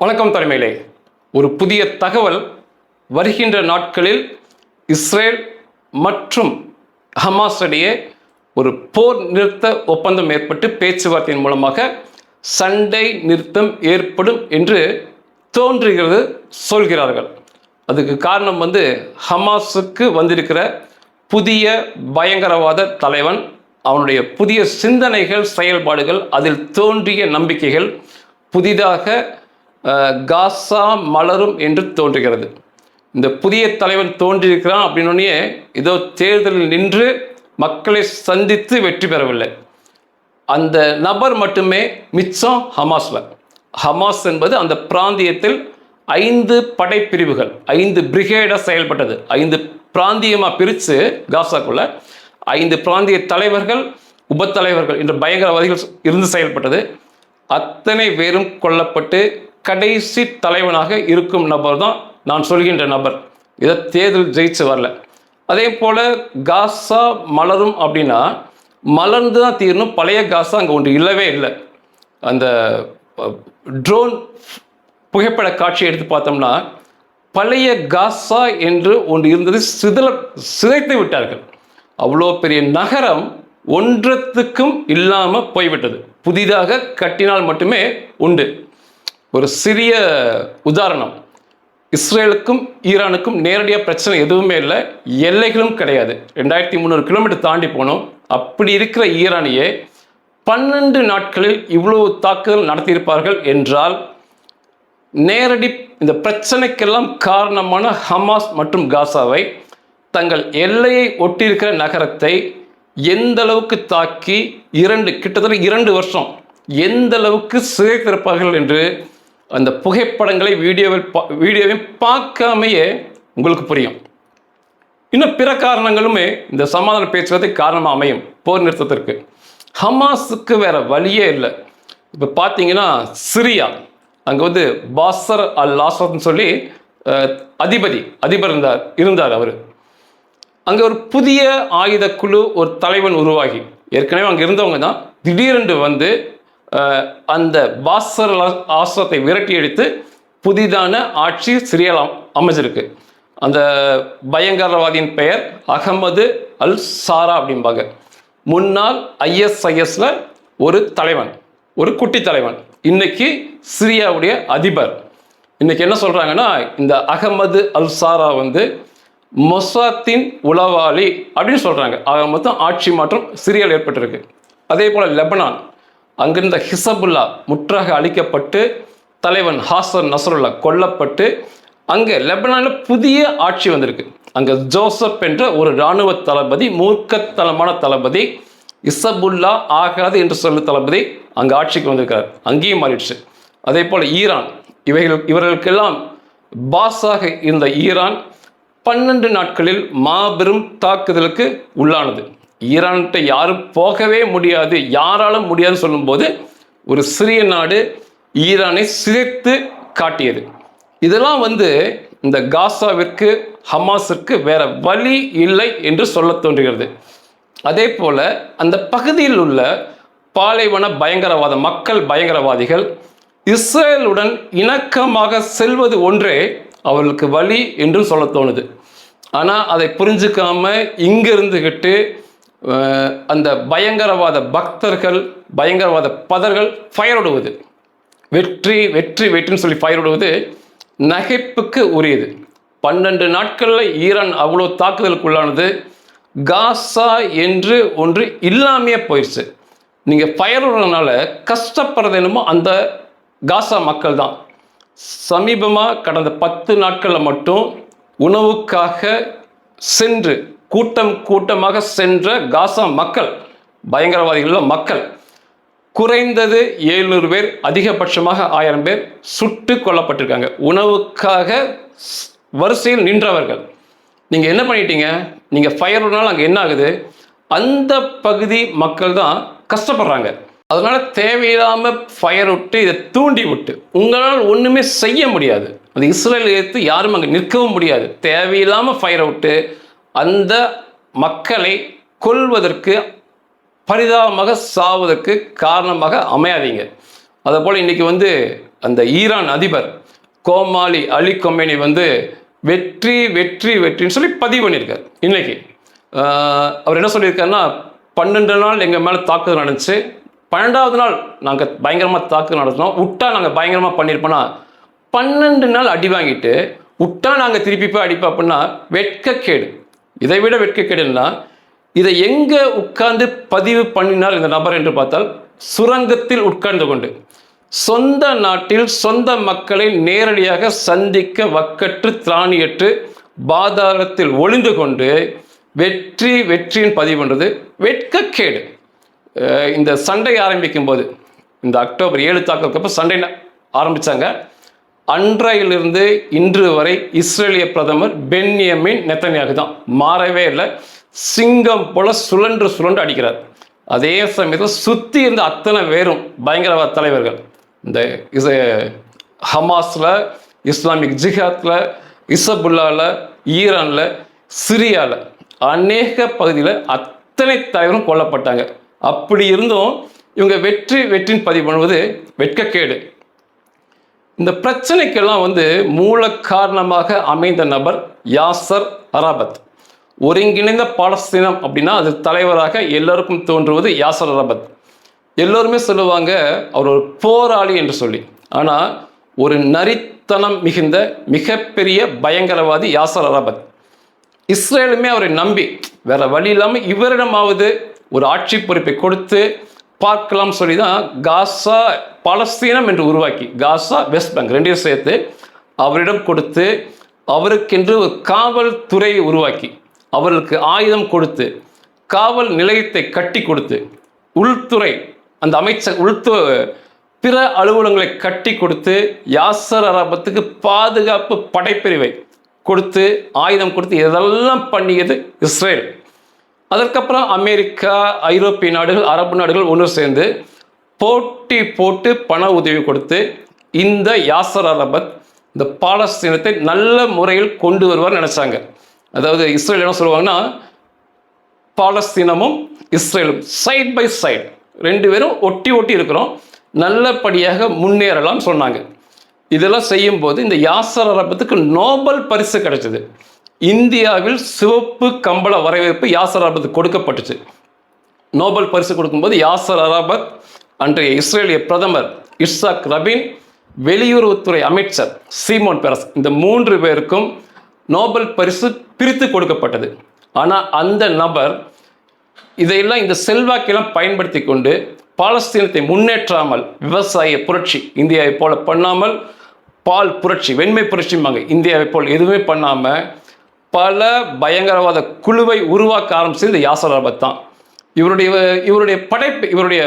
வணக்கம் தலைமையிலே ஒரு புதிய தகவல் வருகின்ற நாட்களில் இஸ்ரேல் மற்றும் ஹமாஸ் இடையே ஒரு போர் நிறுத்த ஒப்பந்தம் ஏற்பட்டு பேச்சுவார்த்தையின் மூலமாக சண்டை நிறுத்தம் ஏற்படும் என்று தோன்றுகிறது சொல்கிறார்கள். அதுக்கு காரணம் வந்து ஹமாஸுக்கு வந்திருக்கிற புதிய பயங்கரவாத தலைவன் அவனுடைய புதிய சிந்தனைகள் செயல்பாடுகள் அதில் தோன்றிய நம்பிக்கைகள் புதிதாக காசா மலரும் என்று தோன்றுகிறது. இந்த புதிய தலைவன் தோன்றியிருக்கிறான் அப்படின்னே ஏதோ தேர்தலில் நின்று மக்களை சந்தித்து வெற்றி பெறவில்லை. அந்த நபர் மட்டுமே மிச்சம் ஹமாஸ்ல. ஹமாஸ் என்பது அந்த பிராந்தியத்தில் ஐந்து படைப்பிரிவுகள் ஐந்து பிரிகேடாக செயல்பட்டது. ஐந்து பிராந்தியமாக பிரித்து காசாக்குள்ள ஐந்து பிராந்திய தலைவர்கள் உபத்தலைவர்கள் என்ற பயங்கரவாதிகள் இருந்து செயல்பட்டது. அத்தனை பேரும் கொல்லப்பட்டு கடைசி தலைவனாக இருக்கும் நபர் தான் நான் சொல்கின்ற நபர். இதை தேர்தல் ஜெயிச்சு வரல. அதே போல் காசா மலரும் அப்படின்னா மலர்ந்து தான் தீரணும். பழைய காசா அங்கே ஒன்று இல்லவே இல்லை. அந்த ட்ரோன் புகைப்பட காட்சி எடுத்து பார்த்தோம்னா பழைய காசா என்று ஒன்று இருந்தது சிதல சிதைத்து விட்டார்கள். அவ்வளோ பெரிய நகரம் ஒன்றத்துக்கும் இல்லாமல் போய்விட்டது. புதிதாக கட்டினால் மட்டுமே உண்டு. ஒரு சிறிய உதாரணம். இஸ்ரேலுக்கும் ஈரானுக்கும் நேரடியாக பிரச்சனை எதுவுமே இல்லை. எல்லைகளும் கிடையாது. ரெண்டாயிரத்தி முந்நூறு கிலோமீட்டர் தாண்டி போனோம். அப்படி இருக்கிற ஈரானியே பன்னெண்டு நாட்களில் இவ்வளவு தாக்குதல் நடத்தியிருப்பார்கள் என்றால் நேரடி இந்த பிரச்சனைக்கெல்லாம் காரணமான ஹமாஸ் மற்றும் காசாவை தங்கள் எல்லையை ஒட்டியிருக்கிற நகரத்தை எந்த அளவுக்கு தாக்கி இரண்டு கிட்டத்தட்ட இரண்டு வருஷம் எந்த அளவுக்கு சிதைத்திருப்பார்கள் என்று அந்த புகைப்படங்களை வீடியோவில் பா- வீடியோவையும் பார்க்காமையே உங்களுக்கு புரியும். இன்னும் பிற காரணங்களுமே இந்த சமாதான பேச்சுவார்த்தை காரணமாக அமையும். போர் நிறுத்தத்திற்கு. ஹமாஸுக்கு வேற வழியே இல்லை. இப்போ பார்த்தீங்கன்னா சிரியா. அங்கே வந்து பாசர் அல் லாசத்னு சொல்லி அதிபதி அதிபர் இருந்தார் இருந்தார் அவர். அங்கே ஒரு புதிய ஆயுத குழு ஒரு தலைவன் உருவாகி. ஏற்கனவே அங்கே இருந்தவங்க தான் திடீரென்று வந்து அந்த பாஸ்கர் ஆசிரத்தை ஆசத்தை விரட்டி அடித்து புதிதான ஆட்சி சிரியால் அமைஞ்சிருக்கு. அந்த பயங்கரவாதியின் பெயர் அகமது அல் சாரா அப்படிம்பாங்க. முன்னாள் ஐஎஸ்ஐஎஸ்ல ஒரு தலைவன் ஒரு குட்டி தலைவன். இன்னைக்கு சிரியாவுடைய அதிபர். இன்னைக்கு என்ன சொல்கிறாங்கன்னா இந்த அகமது அல் சாரா வந்து மொசாத்தின் உளவாளி அப்படின்னு சொல்கிறாங்க ஆக மொத்தம் ஆட்சி மாற்றம் சிரியாவில் ஏற்பட்டிருக்கு. அதே போல் லெபனான் அங்கிருந்த ஹிசபுல்லா முற்றாக அழிக்கப்பட்டு தலைவன் ஹாசன் நசருல்லா கொல்லப்பட்டு அங்கே லெபனானில் புதிய ஆட்சி வந்திருக்கு. அங்கே ஜோசப் என்ற ஒரு இராணுவ தளபதி மூர்க்கத்தனமான தளபதி இசபுல்லா ஆகாது என்று சொல்லும் தளபதி அங்கே ஆட்சிக்கு வந்திருக்கார் அங்கேயும் மாறிடுச்சு. அதே போல் ஈரான் இவைகள் இவர்களுக்கெல்லாம் பாஸாக இருந்த ஈரான் பன்னெண்டு நாட்களில் மாபெரும் தாக்குதலுக்கு உள்ளானது. ஈரான்கிட்ட யாரும் போகவே முடியாது யாராலும் முடியாதுன்னு சொல்லும்போது ஒரு சிறிய நாடு ஈரானை சிதைத்து காட்டியது. இதெல்லாம் வந்து இந்த காசாவிற்கு ஹமாஸிற்கு வேற வழி இல்லை என்று சொல்ல தோன்றுகிறது. அதே போல அந்த பகுதியில் உள்ள பாலைவன பயங்கரவாத மக்கள் பயங்கரவாதிகள் இஸ்ரேலுடன் இணக்கமாக செல்வது ஒன்றே அவர்களுக்கு வழி என்று சொல்ல தோணுது. ஆனால் அதை புரிஞ்சுக்காம இங்கிருந்துகிட்டு அந்த பயங்கரவாத பக்தர்கள் பயங்கரவாத பதர்கள் ஃபயர் விடுவது வெற்றி வெற்றி வெற்றின்னு சொல்லி ஃபயர் விடுவது நகைப்புக்கு உரியது. பன்னெண்டு நாட்களில் ஈரான் அவ்வளோ தாக்குதலுக்குள்ளானது. காசா என்று ஒன்று இல்லாமையே போயிடுச்சு நீங்கள் ஃபயர் விடுறதுனால கஷ்டப்படுறது என்னமோ அந்த காசா மக்கள் தான். சமீபமாக கடந்த பத்து நாட்களில் மட்டும் உணவுக்காக சென்று கூட்டம் கூட்டமாக சென்ற காசா மக்கள் பயங்கரவாதிகள் மக்கள் குறைந்தது எழுநூறு பேர் அதிகபட்சமாக ஆயிரம் பேர் சுட்டு கொல்லப்பட்டிருக்காங்க. உணவுக்காக ஸ்- வரிசையில் நின்றவர்கள். நீங்கள் என்ன பண்ணிட்டீங்க? நீங்கள் ஃபயர்னால அங்கே என்ன ஆகுது? அந்த பகுதி மக்கள் தான் கஷ்டப்படுறாங்க. அதனால் தேவையில்லாமல் ஃபயர் விட்டு இதை தூண்டி விட்டு உங்களால் ஒன்றுமே செய்ய முடியாது. அந்த இஸ்ரேல் எடுத்து யாரும் அங்கே நிற்கவும் முடியாது. தேவையில்லாமல் ஃபயரை விட்டு அந்த மக்களை கொல்வதற்கு பரிதாபமாக சாவதற்கு காரணமாக அமையாதீங்க. அதே போல் இன்றைக்கி வந்து அந்த ஈரான் அதிபர் கோமாளி அலி கொமேனி வந்து வெற்றி வெற்றி வெற்றின்னு சொல்லி பதிவு பண்ணியிருக்கார். இன்னைக்கு அவர் என்ன சொல்லியிருக்காருன்னா பன்னெண்டு நாள் எங்கள் மேலே தாக்குதல் நடந்துச்சு. பன்னெண்டாவது நாள் நாங்கள் பயங்கரமாக தாக்குதல் நடத்தினோம். விட்டா நாங்கள் பயங்கரமாக பண்ணியிருப்போம்னா பன்னெண்டு நாள் அடி வாங்கிட்டு விட்டா நாங்கள் திருப்பி போய் அடிப்போம் அப்படின்னா வெட்கக்கேடு. இதை விட வெட்கக்கேடுன்னா இதை எங்கே உட்கார்ந்து பதிவு பண்ணினார் இந்த நபர் என்று பார்த்தால் சுரங்கத்தில் உட்கார்ந்து கொண்டு சொந்த நாட்டில் சொந்த மக்களை நேரடியாக சந்திக்க வக்கற்று திராணியற்று பாதாளத்தில் ஒளிந்து கொண்டு வெற்றி வெற்றியின் பதிவு பண்ணுறது வெட்கக்கேடு இந்த சண்டை ஆரம்பிக்கும் போது இந்த அக்டோபர் ஏழு தாக்கலுக்கு அப்போ சண்டை ந- அன்றையிலிருந்து இன்று வரை இஸ்ரேலிய பிரதமர் பென்யமின் நெத்தனியாக தான். மாறவே இல்லை. சிங்கம் போல சுழன்று சுழன்று அடிக்கிறார். அதே சமயத்தில் சுற்றி இருந்த அத்தனை பேரும் பயங்கரவாத தலைவர்கள். இந்த இஸ் ஹமாஸில் இஸ்லாமிக் ஜிஹாத்தில் இசபுல்லாவில் ஈரானில் சிரியாவில் அநேக பகுதியில் அத்தனை தலைவரும் கொல்லப்பட்டாங்க. அப்படி இருந்தும் இவங்க வெற்றி வெற்றின்னு பதிவு பண்ணுவது வெட்கக்கேடு. இந்த பிரச்சனைக்கெல்லாம் வந்து மூல காரணமாக அமைந்த நபர் யாசர் அராபத். ஒருங்கிணைந்த பாலஸ்தீனம் அப்படின்னா அது தலைவராக எல்லோருக்கும் தோன்றுவது யாசர் அரபத். எல்லோருமே சொல்லுவாங்க அவர் ஒரு போராளி என்று சொல்லி. ஆனால் ஒரு நரித்தனம் மிகுந்த மிகப்பெரிய பயங்கரவாதி யாசர் அரபத். இஸ்ரேலுமே அவரை நம்பி வேற வழி இல்லாமல் இவரிடமாவது ஒரு ஆட்சி பொறுப்பை கொடுத்து பார்க்கலாம் சொல்லி தான் காசா பாலஸ்தீனம் என்று உருவாக்கி. காசா வெஸ்ட் பேங்க் ரெண்டையும் சேர்த்து அவரிடம் கொடுத்து அவருக்கென்று ஒரு காவல்துறையை உருவாக்கி. அவருக்கு ஆயுதம் கொடுத்து காவல் நிலையத்தை கட்டி கொடுத்து உள்துறை அந்த அமைச்சர் உள்துறை பிற அலுவலகங்களை கட்டி கொடுத்து யாசர் அரபத்துக்கு பாதுகாப்பு படைப்பிரிவை கொடுத்து ஆயுதம் கொடுத்து இதெல்லாம் பண்ணியது இஸ்ரேல். அதற்கப்புறம் அமெரிக்கா ஐரோப்பிய நாடுகள் அரபு நாடுகள் ஒன்று சேர்ந்து போட்டி போட்டு பண உதவி கொடுத்து இந்த யாசர் அரபத் இந்த பாலஸ்தீனத்தை நல்ல முறையில் கொண்டு வருவார் நினைச்சாங்க. அதாவது இஸ்ரேல் என்ன சொல்லுவாங்கன்னா பாலஸ்தீனமும் இஸ்ரேலும் சைட் பை சைட் ரெண்டு பேரும் ஒட்டி ஒட்டி இருக்கிறோம். நல்லபடியாக முன்னேறலாம் சொன்னாங்க. இதெல்லாம் செய்யும்போது இந்த யாசர் அரபத்துக்கு நோபல் பரிசு கிடைச்சது. இந்தியாவில் சிவப்பு கம்பள வரவேற்பு யாசர் அரபத்துக்கு கொடுக்கப்பட்டுச்சு. நோபல் பரிசு கொடுக்கும்போது யாசர் அரபத் அன்றைய இஸ்ரேலிய பிரதமர் இஸ்ஸாக் ரபின் வெளியுறவுத்துறை அமைச்சர் சீமோன் பெரஸ் இந்த மூன்று பேருக்கும் நோபல் பரிசு பிரித்து கொடுக்கப்பட்டது. ஆனால் அந்த நபர் இதையெல்லாம் இந்த செல்வாக்கெல்லாம் பயன்படுத்தி கொண்டு பாலஸ்தீனத்தை முன்னேற்றாமல் விவசாய புரட்சி இந்தியாவை போல பண்ணாமல் பால் புரட்சி வெண்மை புரட்சிம்பாங்க. இந்தியாவை போல் எதுவுமே பண்ணாமல் பல பயங்கரவாத குழுவை உருவாக்க ஆரம்பிச்சது இந்த யாசர் அரபத் தான். இவருடைய இவருடைய படைப்பு இவருடைய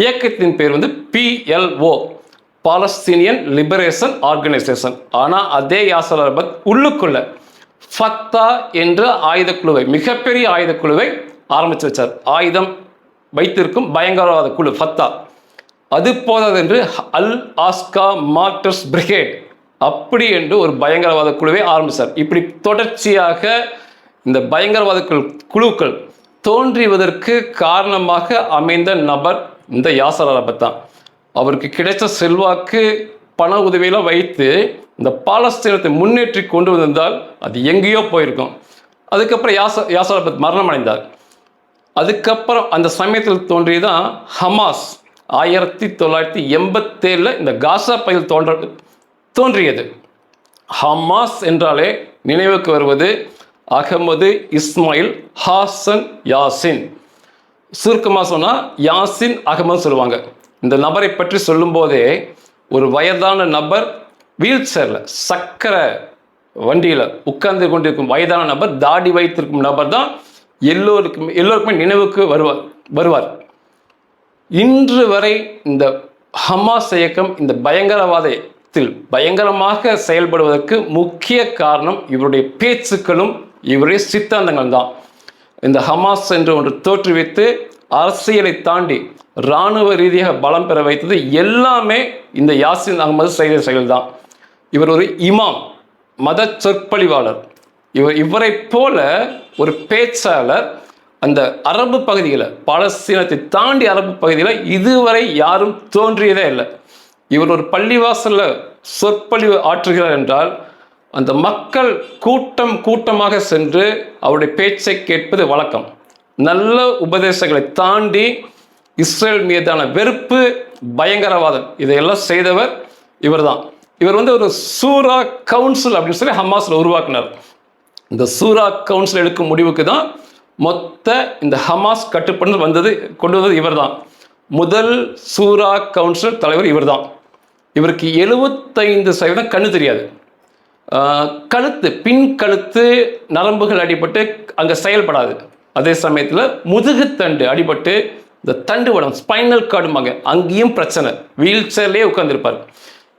இயக்கத்தின் பேர் வந்து பிஎல்ஓ பாலஸ்தீனியன் லிபரேஷன் ஆர்கனைசேஷன் ஆனால் அதே யாசர் அரபத் உள்ளுக்குள்ள ஃபத்தா என்ற ஆயுதக்குழுவை மிகப்பெரிய ஆயுதக்குழுவை ஆரம்பித்து வச்சார். ஆயுதம் வைத்திருக்கும் பயங்கரவாத குழு ஃபத்தா. அது போதாது என்று அல் ஆஸ்கா மார்டர்ஸ் பிரிகேட் அப்படி என்று ஒரு பயங்கரவாத குழுவை ஆரம்பித்தார் இப்படி தொடர்ச்சியாக இந்த பயங்கரவாத குழு குழுக்கள் தோன்றிவதற்கு காரணமாக அமைந்த நபர் இந்த யாசர் அரபத் தான் அவருக்கு கிடைச்ச செல்வாக்கு பண உதவியெல்லாம் வைத்து இந்த பாலஸ்தீனத்தை முன்னேற்றி கொண்டு வந்திருந்தால் அது எங்கேயோ போயிருக்கும். அதுக்கப்புறம் யாச யாசர் அரபத் மரணம் அடைந்தார் அதுக்கப்புறம் அந்த சமயத்தில் தோன்றியதான் ஹமாஸ். ஆயிரத்தி தொள்ளாயிரத்தி எண்பத்தேழில் இந்த காசா பயில் தோன்ற தோன்றியது. ஹமாஸ் என்றாலே நினைவுக்கு வருவது அகமது இஸ்மாயில் ஹாசன் யாசின். சுருக்கமாக சொன்னால் யாசின் அகமது சொல்லுவாங்க. இந்த நபரை பற்றி சொல்லும்போதே ஒரு வயதான நபர் வீல் சேரில் சக்கரை வண்டியில் உட்கார்ந்து கொண்டிருக்கும் வயதான நபர் தாடி வைத்திருக்கும் நபர் தான் எல்லோருக்கும் எல்லோருக்குமே நினைவுக்கு வருவார் வருவார். இன்று வரை இந்த ஹமாஸ் இயக்கம் இந்த பயங்கரவாதத்தில் பயங்கரமாக செயல்படுவதற்கு முக்கிய காரணம் இவருடைய பேச்சுக்களும் இவருடைய சித்தாந்தங்கள் தான் இந்த ஹமாஸ் என்று ஒன்று தோற்றுவித்து அரசியலை தாண்டி இராணுவ ரீதியாக பலம் பெற வைத்தது எல்லாமே இந்த யாசின் அகமது செய்த செயல்தான். இவர் ஒரு இமாம் மத சொற்பொழிவாளர். இவர் இவரைப் போல ஒரு பேச்சாளர். அந்த அரபு பகுதியில் பாலஸ்தீனத்தை தாண்டி அரபு பகுதியில் இதுவரை யாரும் தோன்றியதே இல்லை. இவர் ஒரு பள்ளிவாசலில் சொற்பொழிவு ஆற்றுகிறார் என்றால் அந்த மக்கள் கூட்டம் கூட்டமாக சென்று அவருடைய பேச்சை கேட்பது வழக்கம். நல்ல உபதேசங்களை தாண்டி இஸ்ரேல் மீதான வெறுப்பு பயங்கரவாதம் இதையெல்லாம் செய்தவர் இவர்தான். இவர் வந்து ஒரு சூரா கவுன்சில் அப்படின்னு சொல்லி ஹமாஸில் உருவாக்கினார். இந்த சூரா கவுன்சில் எடுக்கும் முடிவுக்கு தான் மொத்த இந்த ஹமாஸ் கட்டுப்பண்ணு வந்தது கொண்டு வந்தது இவர்தான். முதல் சூரா கவுன்சில் தலைவர் இவர்தான். இவருக்கு எழுபத்தைந்து சதவீதம் கண்ணு தெரியாது. கழுத்து பின் கழுத்து நரம்புகள் அடிபட்டு அங்கே செயல்படாது. அதே சமயத்தில் முதுகுத்தண்டு அடிபட்டு இந்த தண்டு வடம் ஸ்பைனல் கார்டுமாங்க அங்கேயும் பிரச்சனை. வீல் சேர்லேயே உட்காந்துருப்பார்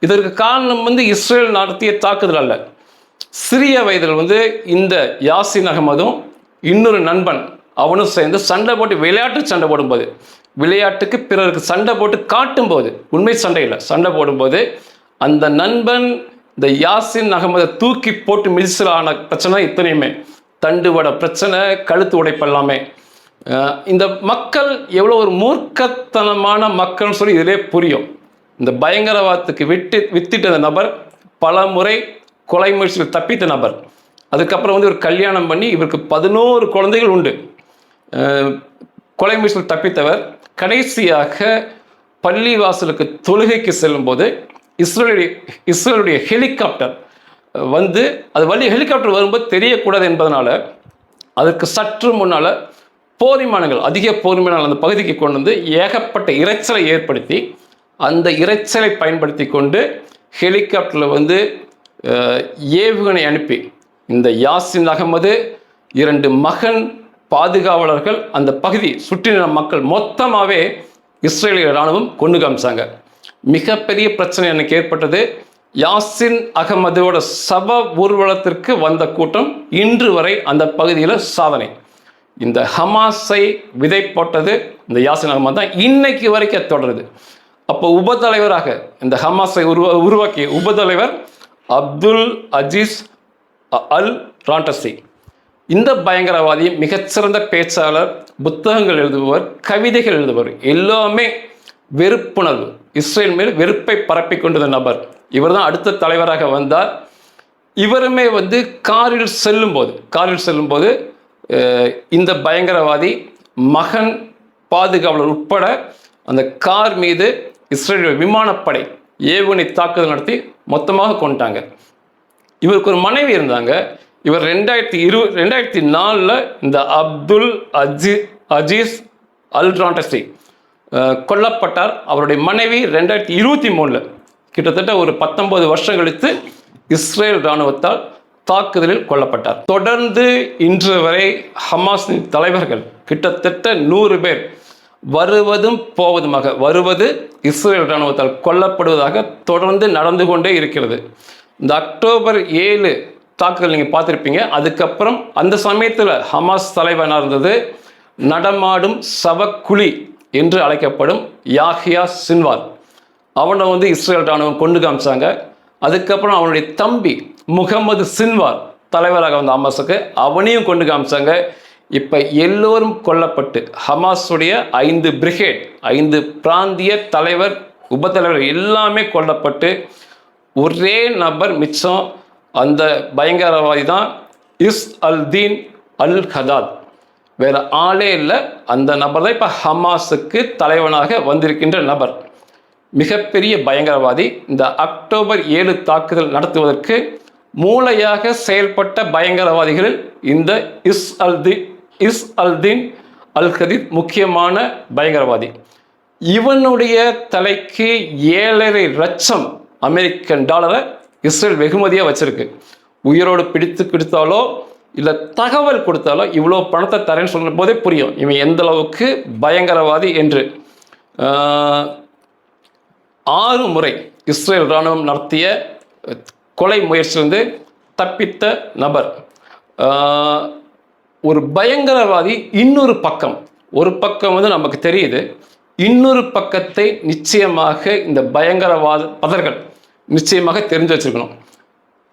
இதற்கு காரணம் வந்து இஸ்ரேல் நடத்திய தாக்குதல் அல்ல. சிறிய வயதில் வந்து இந்த யாசின் அகமதும் இன்னொரு நண்பன் அவனும் சேர்ந்து சண்டை போட்டு விளையாட்டு சண்டை போடும்போது விளையாட்டுக்கு பிறருக்கு சண்டை போட்டு காட்டும்போது உண்மை சண்டை இல்லை சண்டை போடும்போது அந்த நண்பன் இந்த யாசின் அகமதை தூக்கி போட்டு மிதிசலான பிரச்சனை இத்தனையுமே. தண்டுவட பிரச்சனை கழுத்து உடைப்பெல்லாமே இந்த மக்கள் எவ்வளோ ஒரு மூர்க்கத்தனமான மக்கள்னு சொல்லி இதிலே புரியும். இந்த பயங்கரவாதத்துக்கு விட்டு வித்திட்ட அந்த நபர் பல முறை கொலை முயற்சியில் தப்பித்த நபர். அதுக்கப்புறம் வந்து ஒரு கல்யாணம் பண்ணி இவருக்கு பதினோரு குழந்தைகள் உண்டு. கொலை முயற்சியில் தப்பித்தவர். கடைசியாக பள்ளிவாசலுக்கு தொழுகைக்கு செல்லும்போது இஸ்ரேலுடைய இஸ்ரேலுடைய ஹெலிகாப்டர் வந்து அது வழி ஹெலிகாப்டர் வரும்போது தெரியக்கூடாது என்பதனால அதற்கு சற்று முன்னால் போர்மானங்கள் அதிக போர்மானங்கள் அந்த பகுதிக்கு கொண்டு வந்து ஏகப்பட்ட இரைச்சலை ஏற்படுத்தி அந்த இரைச்சலை பயன்படுத்தி கொண்டு ஹெலிகாப்டரில் வந்து ஏவுகணை அனுப்பி இந்த யாசின் அகமது இரண்டு மகன் பாதுகாவலர்கள் அந்த பகுதி சுற்றின மக்கள் மொத்தமாகவே இஸ்ரேலிய இராணுவம் கொண்டு காமிச்சாங்க. மிகப்பெரிய பிரச்சனை எனக்கு ஏற்பட்டது. யாசின் அகமதுவோட சப ஊர்வலத்திற்கு வந்த கூட்டம் இன்று வரை அந்த பகுதியில் சாதனை. இந்த ஹமாஸை விதை போட்டது இந்த யாசின் அகமது தான் இன்னைக்கு வரைக்கும் தொடருது. அப்போ உபத்தலைவராக இந்த ஹமாஸை உருவா உருவாக்கிய உபதலைவர் அப்துல் அஜீஸ் அ- அல் ராண்டசி. இந்த பயங்கரவாதி மிகச்சிறந்த பேச்சாளர் புத்தகங்கள் எழுதுபவர் கவிதைகள் எழுதுபவர் எல்லாமே வெறுப்புணர்வு. இஸ்ரேல் மேல் வெறுப்பை பரப்பி கொண்டிருந்த நபர். இவர் தான் அடுத்த தலைவராக வந்தார். இவருமே வந்து காரில் செல்லும்போது காரில் செல்லும்போது இந்த பயங்கரவாதி மகன் பாதுகாவலர் உட்பட அந்த கார் மீது இஸ்ரேல் விமானப்படை ஏவுகணை தாக்குதல் நடத்தி மொத்தமாக கொண்டாங்க இவருக்கு ஒரு மனைவி இருந்தாங்க. இவர் ரெண்டாயிரத்தி இரு ரெண்டாயிரத்தி நாலில் இந்த அப்துல் அஜி அஜீஸ் அல் ராண்டஸ்டி கொல்லப்பட்டார். அவருடைய மனைவி ரெண்டாயிரத்தி இருபத்தி மூணில் கிட்டத்தட்ட ஒரு பத்தொன்பது வருஷம் கழித்து இஸ்ரேல் இராணுவத்தால் தாக்குதலில் கொல்லப்பட்டார். தொடர்ந்து இன்று வரை ஹமாஸின் தலைவர்கள் கிட்டத்தட்ட நூறு பேர் வருவதும் போவதுமாக வருவது இஸ்ரேல் இராணுவத்தால் கொல்லப்படுவதாக தொடர்ந்து நடந்து கொண்டே இருக்கிறது. இந்த அக்டோபர் ஏழு தாக்குதல் நீங்கள் பார்த்துருப்பீங்க. அதுக்கப்புறம் அந்த சமயத்தில் ஹமாஸ் தலைவனாக இருந்தது? நடமாடும் சவக்குழி என்று அழைக்கப்படும் யாஹியா சின்வார் அவனை வந்து இஸ்ரேல் ராணுவம் கொண்டு காமிச்சாங்க. அதுக்கப்புறம் அவனுடைய தம்பி முகமது சின்வார் தலைவராக வந்த ஹமாஸுக்கு அவனையும் கொண்டு காமிச்சாங்க. இப்போ எல்லோரும் கொல்லப்பட்டு ஹமாஸுடைய ஐந்து பிரிகேட் ஐந்து பிராந்திய தலைவர் உபத்தலைவர் எல்லாமே கொல்லப்பட்டு ஒரே நபர் மிச்சம் அந்த பயங்கரவாதி தான் is Al Deen Al Haddad. வேற ஆளே இல்லை. அந்த நபர் தான் இப்போ ஹமாஸுக்கு தலைவனாக வந்திருக்கின்ற நபர். மிகப்பெரிய பயங்கரவாதி. இந்த அக்டோபர் ஏழு தாக்குதல் நடத்துவதற்கு மூளையாக செயல்பட்ட பயங்கரவாதிகளில் இந்த இஸ் அல் தி இஸ் அல் தீன் அல் ஹதீத் முக்கியமான பயங்கரவாதி. இவனுடைய தலைக்கு ஏழரை லட்சம் அமெரிக்கன் டாலரை இஸ்ரேல் வெகுமதியாக வச்சிருக்கு. உயிரோடு பிடித்து கொடுத்தாலோ இல்லை தகவல் கொடுத்தாலோ இவ்வளோ பணத்தை தரேன்னு சொல்லும் போதே புரியும். இவன் எந்த அளவுக்கு பயங்கரவாதி என்று. ஆறு முறை இஸ்ரேல் இராணுவம் நடத்திய கொலை முயற்சியிலிருந்து தப்பித்த நபர். ஒரு பயங்கரவாதி இன்னொரு பக்கம். ஒரு பக்கம் வந்து நமக்கு தெரியுது. இன்னொரு பக்கத்தை நிச்சயமாக இந்த பயங்கரவாத பதர்கள் நிச்சயமாக தெரிஞ்சு வச்சிருக்கணும்.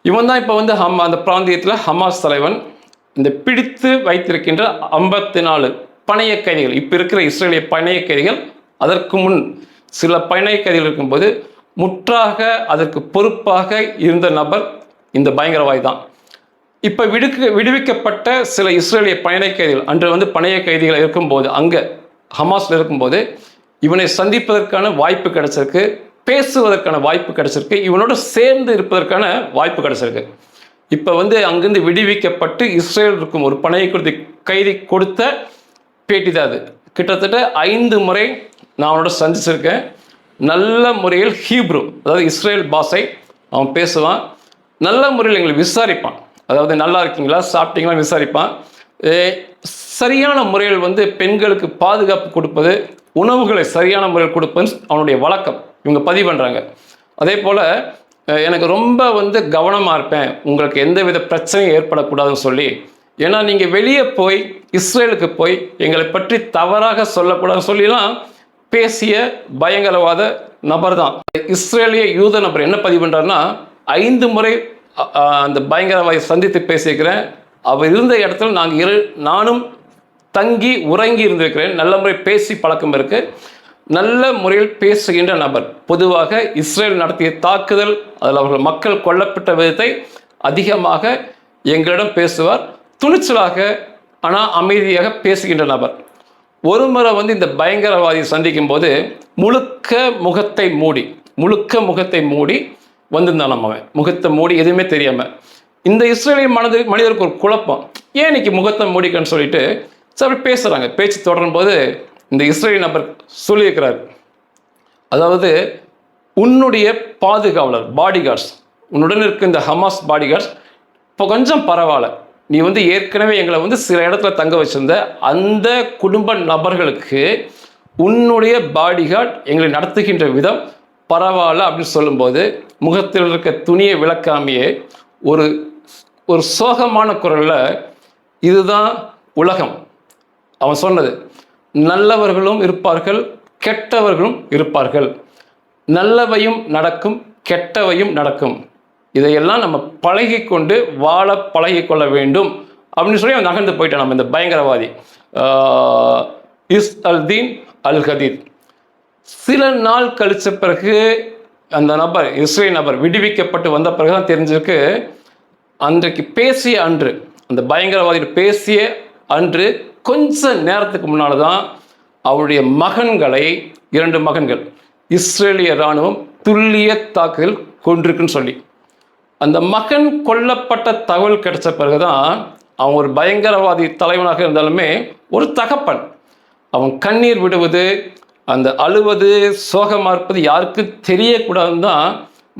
இவன் தான் இப்போ வந்து ஹம் அந்த பிராந்தியத்தில் ஹமாஸ் தலைவன். இந்த பிடித்து வைத்திருக்கின்ற ஐம்பத்தி நாலு பணைய கைதிகள் இப்போ இருக்கிற இஸ்ரேலிய பணைய கைதிகள் அதற்கு முன் சில பணைய கைதிகள் இருக்கும்போது முற்றாக அதற்கு பொறுப்பாக இருந்த நபர் இந்த பயங்கரவாதி தான் இப்போ விடுக்கு விடுவிக்கப்பட்ட சில இஸ்ரேலிய பணைய கைதிகள் அன்று வந்து பணைய கைதிகள் இருக்கும்போது அங்கே ஹமாஸில் இருக்கும்போது இவனை சந்திப்பதற்கான வாய்ப்பு கிடைச்சிருக்கு. பேசுவதற்கான வாய்ப்பு கிடைச்சிருக்கு. இவனோட சேர்ந்து இருப்பதற்கான வாய்ப்பு கிடைச்சிருக்கு. இப்போ வந்து அங்கிருந்து விடுவிக்கப்பட்டு இஸ்ரேல் இருக்கும் ஒரு பணையை குறித்து கைதி கொடுத்த பேட்டி தான் அது. கிட்டத்தட்ட ஐந்து முறை நான் அவனோட சந்திச்சிருக்கேன். நல்ல முறையில் ஹீப்ரு அதாவது இஸ்ரேல் பாஷை அவன் பேசுவான். நல்ல முறையில் எங்களை விசாரிப்பான். அதாவது நல்லா இருக்கீங்களா சாப்பிட்டீங்களா விசாரிப்பான். சரியான முறையில் வந்து பெண்களுக்கு பாதுகாப்பு கொடுப்பது உணவுகளை சரியான முறையில் கொடுப்பது அவனுடைய வழக்கம். இவங்க பதிவு பண்ணுறாங்க அதே போல் எனக்கு ரொம்ப வந்து கவனமாக இருப்பேன். உங்களுக்கு எந்த வித பிரச்சனையும் ஏற்படக்கூடாதுன்னு சொல்லி. ஏன்னா நீங்கள் வெளியே போய் இஸ்ரேலுக்கு போய் எங்களை பற்றி தவறாக சொல்லக்கூடாதுன்னு சொல்லிலாம் பேசிய பயங்கரவாத நபர் தான் இஸ்ரேலிய யூத நபர் என்ன பதிவு பண்ணுறாருன்னா ஐந்து முறை அந்த பயங்கரவாதி சந்தித்து பேசியிருக்கிறேன். அவர் இருந்த இடத்துல நாங்கள் இரு நானும் தங்கி உறங்கி இருந்திருக்கிறேன். நல்ல முறை பேசி பழக்கம் இருக்குது நல்ல முறையில் பேசுகின்ற நபர். பொதுவாக இஸ்ரேல் நடத்திய தாக்குதல் அதில் அவர்கள் மக்கள் கொல்லப்பட்ட விதத்தை அதிகமாக எங்களிடம் பேசுவார். துணிச்சலாக ஆனால் அமைதியாக பேசுகின்ற நபர். ஒரு முறை வந்து இந்த பயங்கரவாதியை சந்திக்கும் போது முழுக்க முகத்தை மூடி முழுக்க முகத்தை மூடி வந்திருந்தான் நம்ம அவன். முகத்தை மூடி எதுவுமே தெரியாமல் இந்த இஸ்ரேலிய மனது மனிதருக்கு ஒரு குழப்பம். ஏன் இன்னைக்கு முகத்தை மூடிக்கன்னு சொல்லிட்டு சரி பேசுகிறாங்க பேச்சு தொடரும் போது இந்த இஸ்ரேல் நபர் சொல்லியிருக்கிறார். அதாவது உன்னுடைய பாதுகாவலர் பாடிகார்ட்ஸ் உன்னுடன் இருக்க இந்த ஹமாஸ் பாடிகார்ட்ஸ் இப்போ கொஞ்சம் பரவாயில்ல. நீ வந்து ஏற்கனவே எங்களை வந்து சில இடத்துல தங்க வச்சிருந்த அந்த குடும்ப நபர்களுக்கு உன்னுடைய பாடிகார்ட் எங்களை நடத்துகின்ற விதம் பரவாயில்ல அப்படின்னு சொல்லும்போது முகத்தில் இருக்க துணியை விளக்காமையே ஒரு ஒரு சோகமான குரலில் இதுதான் உலகம். அவன் சொன்னது நல்லவர்களும் இருப்பார்கள் கெட்டவர்களும் இருப்பார்கள். நல்லவையும் நடக்கும் கெட்டவையும் நடக்கும். இதையெல்லாம் நம்ம பழகிக்கொண்டு வாழ பழகிக்கொள்ள வேண்டும். அப்படின்னு சொல்லி அவன் நகர்ந்து போயிட்டான் நம்ம இந்த பயங்கரவாதி. இஸ் அல் தீன் அல் ஹதீத் சில நாள் கழிச்ச பிறகு அந்த நபர் இஸ்ரேல் நபர் விடுவிக்கப்பட்டு வந்த பிறகு தான் தெரிஞ்சிருக்கு அன்றைக்கு பேசிய அன்று அந்த பயங்கரவாதிகள் பேசிய அன்று கொஞ்ச நேரத்துக்கு முன்னால் தான் அவருடைய மகன்களை இரண்டு மகன்கள் இஸ்ரேலிய இராணுவம் துல்லிய தாக்குதல் கொண்டிருக்குன்னு சொல்லி. அந்த மகன் கொல்லப்பட்ட தகவல் கிடைச்ச பிறகுதான் அவன் ஒரு பயங்கரவாதி தலைவனாக இருந்தாலுமே ஒரு தகப்பன். அவன் கண்ணீர் விடுவது அந்த அழுவது சோகமாக இருப்பது யாருக்கும் தெரியக்கூடாதுன்னு தான்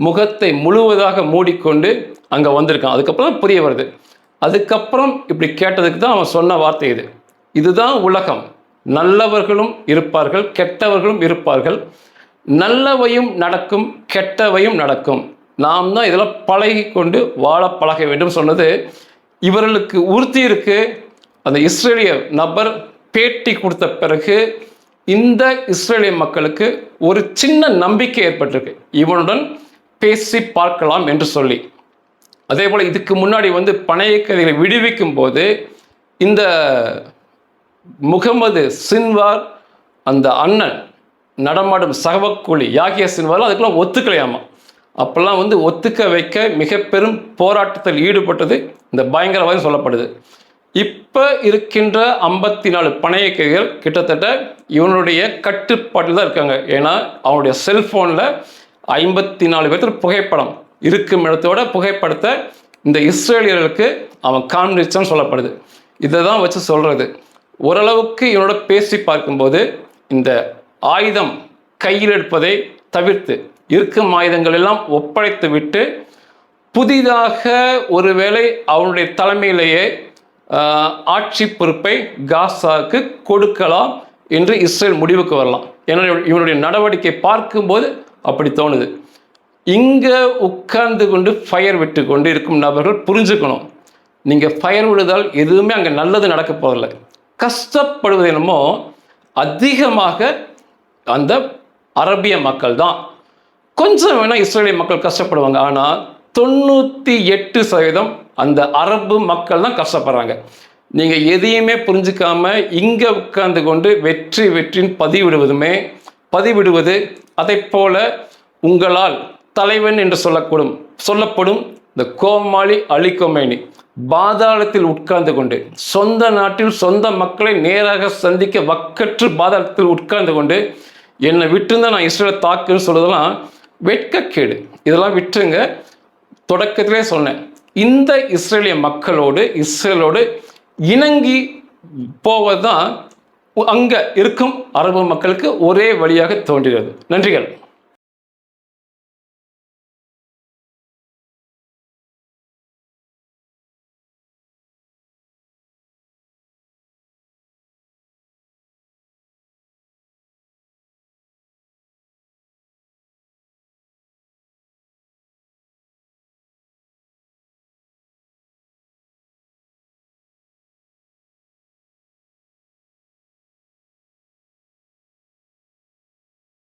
முகத்தை முழுவதாக மூடிக்கொண்டு அங்கே வந்திருக்கான். அதுக்கப்புறம் தான் புரிய வருது. அதுக்கப்புறம் இப்படி கேட்டதுக்கு தான் அவன் சொன்ன வார்த்தை இது. இதுதான் உலகம். நல்லவர்களும் இருப்பார்கள் கெட்டவர்களும் இருப்பார்கள். நல்லவையும் நடக்கும் கெட்டவையும் நடக்கும். நாம் தான் இதெல்லாம் பழகி கொண்டு வாழ பழக வேண்டும் சொன்னது. இவர்களுக்கு உறுதி இருக்கு. அந்த இஸ்ரேலிய நபர் பேட்டி கொடுத்த பிறகு இந்த இஸ்ரேலிய மக்களுக்கு ஒரு சின்ன நம்பிக்கை ஏற்பட்டிருக்கு. இவனுடன் பேசி பார்க்கலாம் என்று சொல்லி. அதே போல் இதுக்கு முன்னாடி வந்து பணைய கைதிகளை விடுவிக்கும் போது இந்த முகமது சின்வார் அந்த அண்ணன் நடமாடும் சகவக்கூலி யாகிய சின்வார் அதுக்கெல்லாம் ஒத்துக்கலையாமா? அப்போல்லாம் வந்து ஒத்துக்க வைக்க மிக பெரும் போராட்டத்தில் ஈடுபட்டது இந்த பயங்கரவாதம் சொல்லப்படுது. இப்போ இருக்கின்ற ஐம்பத்தி நாலு பணைய கைதிகள் கிட்டத்தட்ட இவனுடைய கட்டுப்பாட்டில் தான் இருக்காங்க. ஏன்னா அவனுடைய செல்ஃபோனில் ஐம்பத்தி நாலு பேர்த்து புகைப்படம் இருக்கும் இடத்தோட புகைப்படத்தை இந்த இஸ்ரேலியர்களுக்கு அவன் காண்பிச்சான்னு சொல்லப்படுது. இதை தான் வச்சு சொல்கிறது ஓரளவுக்கு இவனோட பேசி பார்க்கும்போது இந்த ஆயுதம் கையில் எடுப்பதை தவிர்த்து இருக்கும் ஆயுதங்கள் எல்லாம் ஒப்படைத்து விட்டு புதிதாக ஒருவேளை அவனுடைய தலைமையிலேயே ஆட்சி பொறுப்பை காசாவுக்கு கொடுக்கலாம் என்று இஸ்ரேல் முடிவுக்கு வரலாம். ஏன்னா இவனுடைய நடவடிக்கை பார்க்கும்போது அப்படி தோணுது. இங்கே உட்கார்ந்து கொண்டு ஃபயர் விட்டு கொண்டு இருக்கும் நபர்கள் புரிஞ்சுக்கணும். நீங்கள் ஃபயர் விடுதால் எதுவுமே அங்கே நல்லது நடக்க போதில்லை கஷ்டப்படுவது என்னமோ அதிகமாக அந்த அரபிய மக்கள் தான் கொஞ்சம் வேணால் இஸ்ரேலிய மக்கள் கஷ்டப்படுவாங்க. ஆனால் தொண்ணூற்றி எட்டு சதவீதம் அந்த அரபு மக்கள் தான் கஷ்டப்படுறாங்க. நீங்கள் எதையுமே புரிஞ்சுக்காம இங்கே உட்கார்ந்து கொண்டு வெற்றி வெற்றின்னு பதிவிடுவதுமே பதிவிடுவது அதை போல உங்களால் தலைவன் என்று சொல்லக்கூடும் சொல்லப்படும் இந்த கோமாளி அலி கொமேனி பாதாளத்தில் உட்கார்ந்து கொண்டு சொந்த நாட்டில் சொந்த மக்களை நேராக சந்திக்க வக்கற்று பாதாளத்தில் உட்கார்ந்து கொண்டு என்னை விட்டுருந்தா நான் இஸ்ரேலை தாக்குன்னு சொல்றதெல்லாம் வெட்கக்கேடு. இதெல்லாம் விட்டுருங்க. தொடக்கத்திலே சொன்னேன். இந்த இஸ்ரேலிய மக்களோடு இஸ்ரேலோடு இணங்கி போவதுதான் அங்கே இருக்கும் அரபு மக்களுக்கு ஒரே வழியாக தோன்றுகிறது நன்றிகள்.